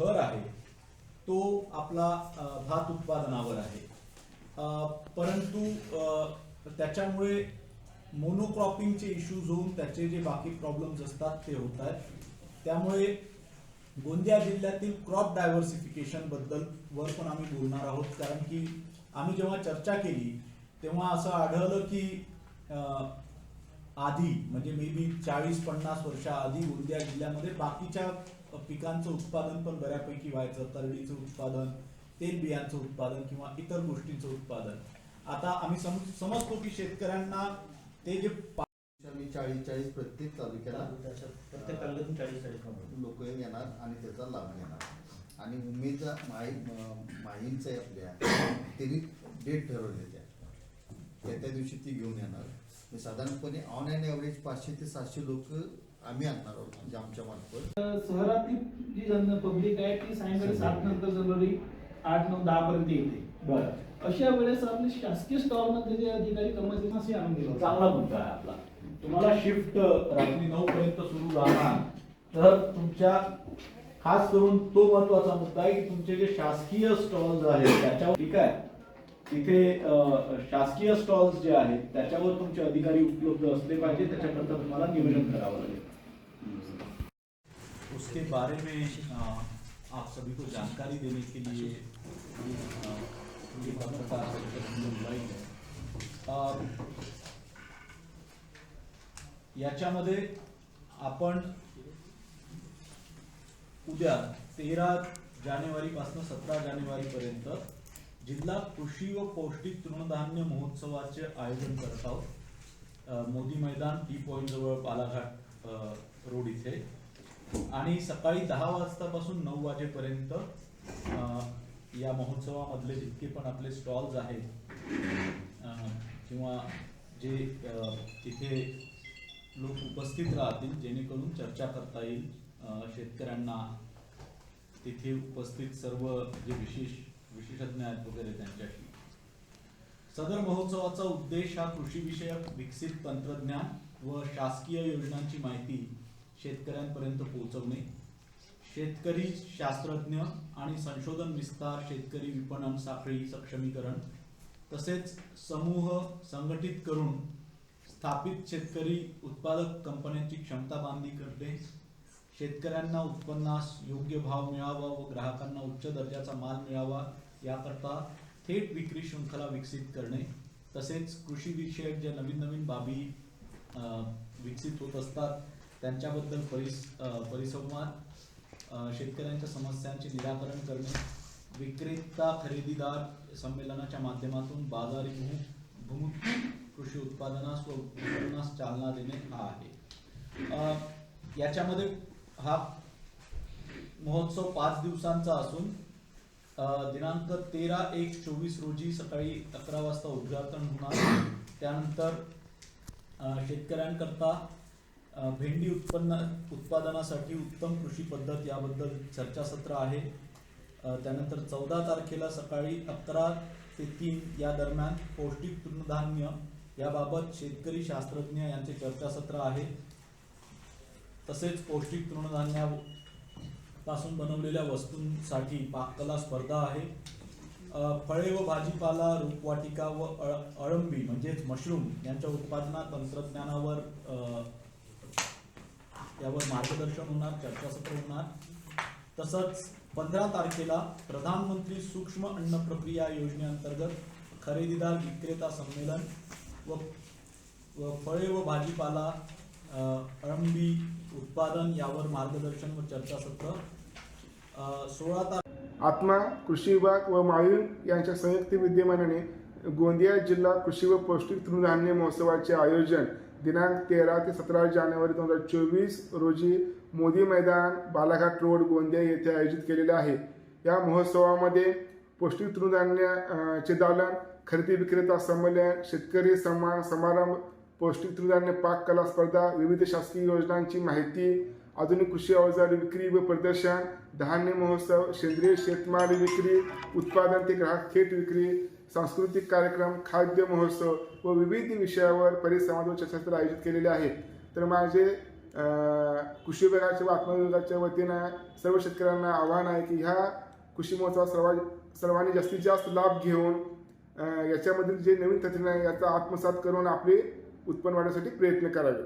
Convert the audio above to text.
भर आहे तो आपला भात उत्पादनावर आहे. परंतु त्याच्यामुळे मोनोक्रॉपिंगचे इश्यूज होऊन त्याचे जे बाकी प्रॉब्लेम्स असतात ते होत आहेत. त्यामुळे गोंदिया जिल्ह्यातील क्रॉप डायव्हर्सिफिकेशनबद्दल वर पण आम्ही बोलणार आहोत. कारण की आम्ही जेव्हा चर्चा केली तेव्हा असं आढळलं की आधी म्हणजे मे बी चाळीस पन्नास वर्षाआधी गोंदिया जिल्ह्यामध्ये बाकीच्या पिकांचं उत्पादन पण बऱ्यापैकी व्हायचं तरडीचं उत्पादन तेल बियांचं उत्पादन किंवा इतर गोष्टींचं उत्पादन. आता आम्ही सम- समजतो की शेतकऱ्यांना ते जे आम्ही चाळीस चाळीस प्रत्येक तालुक्याला प्रत्येक तालुक्यातून चाळीस चाळीस. लोक येणार आणि त्याचा लाभ घेणार. आणि उमेदचा माही माहींचं आहे आपल्या. त्यांनी डेट ठरवलेली आहे त्या त्या दिवशी ती घेऊन येणार. साधारणपणे ऑन अँड ॲव्हरेज पाचशे ते सातशे लोक आम्ही आणणार आहोत म्हणजे आमच्या मार्फत. शहरातली जी जन पब्लिक आहे ती सायंकाळी सात नंतर जनरली आठ नऊ दहा पर्यंत येते. बरं. अशा वेळेस आपले शासकीय स्टॉलमध्ये जे अधिकारी कर्मचारी असे आणून दिले चांगला मुद्दा आहे आपला. तुम्हाला शिफ्ट रात्री नऊ पर्यंत सुरू राहणार. तर तुमच्या खास करून तो महत्त्वाचा मुद्दा आहे की तुमचे जे शासकीय स्टॉल्स आहेत त्याच्यावर ठीक आहे. तिथे शासकीय स्टॉल्स जे आहेत त्याच्यावर तुमचे अधिकारी उपलब्ध असले पाहिजे त्याच्याकरता तुम्हाला नियोजन करावं लागेल. उसके बारे में आप सभी को जानकारी देने के लिए याच्यामध्ये आपण उद्या तेरा जानेवारी पासून सतरा जानेवारी पर्यंत जिल्हा कृषी व पौष्टिक तृणधान्य महोत्सवाचे आयोजन करत आहोत. मोदी मैदान टी पॉईंट जवळ बालाघाट. रोड इथे. आणि सकाळी दहा वाजतापासून नऊ वाजेपर्यंत या महोत्सवामधले जितके पण आपले स्टॉल्स आहेत किंवा जे तिथे लोक उपस्थित राहतील जेणेकरून चर्चा करता येईल शेतकऱ्यांना. तिथे उपस्थित सर्व जे विशेष विशेषज्ञ आहेत वगैरे त्यांच्याशी. सदर महोत्सवाचा उद्देश हा कृषी विषयक विकसित तंत्रज्ञान व शासकीय योजनांची माहिती शेतकऱ्यांपर्यंत पोहोचवणे. शेतकरी शास्त्रज्ञ आणि संशोधन विस्तार शेतकरी विपणन साखळी सक्षमीकरण तसेच समूह संघटित करून स्थापित शेतकरी उत्पादक कंपन्यांची क्षमता बांधणी करणे शेतकऱ्यांना उत्पन्नास योग्य भाव मिळावा व ग्राहकांना उच्च दर्जाचा माल मिळावा याकरता थेट विक्री शृंखला विकसित करणे तसेच कृषीविषयक ज्या नवीन नवीन बाबी विकसित होत असतात. त्यांच्याबद्दल परिस परिसंवाद शेतकऱ्यांच्या समस्यांचे निराकरण करणे विक्रेता खरेदीदार संमेलनाच्या माध्यमातून बाजारी भूमुख कृषी उत्पादनास व उत्पादनास चालना देणे हा आहे. याच्यामध्ये हा महोत्सव पाच दिवसांचा असून दिनांक तेरा एक चोवीस रोजी सकाळी अकरा वाजता उद्घाटन होणार. त्यानंतर शेतकऱ्यांकरता भेंडी उत्पन्न उत्पादनासाठी उत्तम कृषी पद्धत याबद्दल चर्चासत्र आहे. त्यानंतर चौदा तारखेला सकाळी अकरा ते तीन या दरम्यान पौष्टिक तृणधान्य याबाबत शेतकरी शास्त्रज्ञ यांचे चर्चासत्र आहे. तसेच पौष्टिक तृणधान्या पासून बनवलेल्या वस्तूंसाठी पाककला स्पर्धा आहे. फळे व भाजीपाला रोपवाटिका व अळ अळंबी म्हणजेच मशरूम यांच्या उत्पादना तंत्रज्ञानावर यावर मार्गदर्शन होणार चर्चासत्र होणार. तसंच पंधरा तारखेला प्रधानमंत्री सूक्ष्म अन्न प्रक्रिया योजनेअंतर्गत खरेदीदार विक्रेता संमेलन व व फळे व भाजीपाला अळंबी उत्पादन यावर मार्गदर्शन व चर्चासत्र. सोळा तारखे आत्मा कृषी विभाग व माळीण यांच्या संयुक्त विद्यमानाने गोंदिया जिल्हा कृषी व पौष्टिक तृणधान्य महोत्सवाचे आयोजन दिनांक तेरा ते सतरा जानेवारी दोन हजार चोवीस रोजी मोदी मैदान बालाघाट रोड गोंदिया येथे आयोजित केलेले आहे. या महोत्सवामध्ये पौष्टिक तृणधान्य चे दालन खरेदी विक्रेता संमेलन शेतकरी सन्मान समारंभ पौष्टिक तृणधान्य पाक कला स्पर्धा विविध शासकीय योजनांची माहिती आधुनिक कृषी अवजार विक्री व प्रदर्शन धान्य महोत्सव सेंद्रिय शेतमाल विक्री उत्पादन ते ग्राहक थेट विक्री सांस्कृतिक कार्यक्रम खाद्य महोत्सव व विविध विषयावर परिसंवाद व चर्चासत्र आयोजित केलेले आहेत. तर माझे कृषी विभागाच्या व आत्मविभागाच्या वतीनं सर्व शेतकऱ्यांना आव्हान आहे की ह्या कृषी महोत्सवात सर्वा सर्वांनी जास्तीत जास्त लाभ घेऊन याच्यामधील जे नवीन तंत्रज्ञान आहे याचा आत्मसात करून आपले उत्पन्न वाढवण्यासाठी प्रयत्न करावे